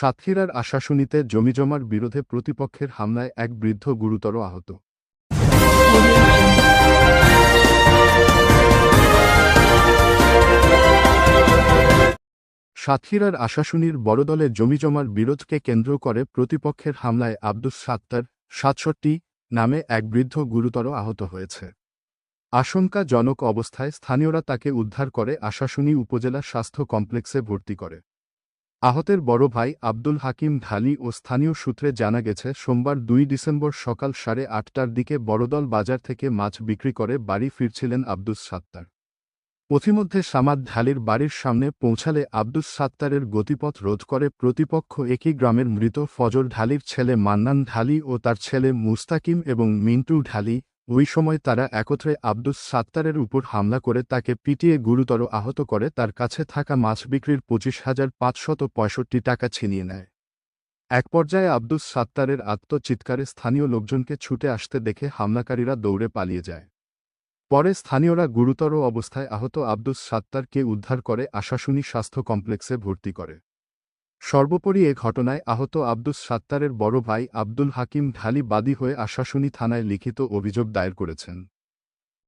সাতক্ষীরার আশাশুনিতে জমিজমার বিরোধে প্রতিপক্ষের হামলায় এক বৃদ্ধ গুরুতর আহত। সাতক্ষীরার আশাশুনির বড়দলে জমিজমার বিরোধকে কেন্দ্র করে প্রতিপক্ষের হামলায় আব্দুস সাত্তার সাতষট্টি নামে এক বৃদ্ধ গুরুতর আহত হয়েছে। আশঙ্কাজনক অবস্থায় স্থানীয়রা তাকে উদ্ধার করে আশাশুনি উপজেলা স্বাস্থ্য কমপ্লেক্সে ভর্তি করে। আহতের বড় ভাই আব্দুল হাকিম ঢালি ও স্থানীয় সূত্রে জানা গেছে, সোমবার দুই ডিসেম্বর সকাল সাড়ে আটটার দিকে বড়দল বাজার থেকে মাছ বিক্রি করে বাড়ি ফিরছিলেন আব্দুস সাত্তার। পথিমধ্যে সামাদ ঢালির বাড়ির সামনে পৌঁছালে আব্দুস সাত্তারের গতিপথ রোধ করে প্রতিপক্ষ একই গ্রামের মৃত ফজর ঢালির ছেলে মান্নান ঢালি ও তার ছেলে মুস্তাকিম এবং মিন্টু ঢালি ওই সময় তারা একত্রে আব্দুস সাত্তারের উপর হামলা করে তাকে পিটিয়ে গুরুতর আহত করে তার কাছে থাকা মাছ বিক্রির পঁচিশ হাজার পাঁচশত পঁয়ষট্টি টাকা ছিনিয়ে নেয়। এক পর্যায়ে আব্দুস সাত্তারের আত্মচিৎকারে স্থানীয় লোকজনকে ছুটে আসতে দেখে হামলাকারীরা দৌড়ে পালিয়ে যায়। পরে স্থানীয়রা গুরুতর অবস্থায় আহত আব্দুস সাত্তারকে উদ্ধার করে আশাশুনি স্বাস্থ্য কমপ্লেক্সে ভর্তি করে। সর্বোপরি এ ঘটনায় আহত আব্দুস সাত্তারের বড় ভাই আব্দুল হাকিম ঢালি বাদী হয়ে আশাশুনি থানায় লিখিত অভিযোগ দায়ের করেছেন।